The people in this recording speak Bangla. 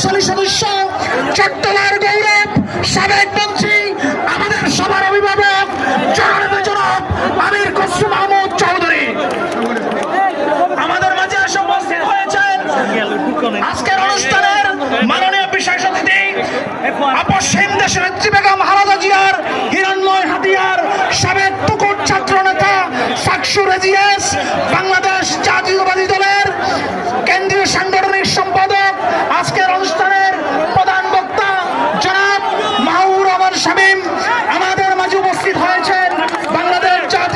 প্রভাবশালী সদস্য চট্টলার গৌরব, সাবেক মন্ত্রী, আমাদের সবার অভিভাবক জনাব জনাব আমির খসরু মাহমুদ চৌধুরী। আমাদের মাঝে এসে উপস্থিত হয়েছেন আজকের অনুষ্ঠানের মাননীয় বিশেষ অতিথি আপসহীন দেশের বেগম হারাদা জিয়ার হিরণ্ময় হাতিয়ার, সাবেক টুকুর ছাত্র নেতা সাকসু রেজিয়াস, বাংলাদেশ সম্পাদক আজকের অনুষ্ঠানের প্রধান বক্তা জনাব মাহুর রহমান শামীম।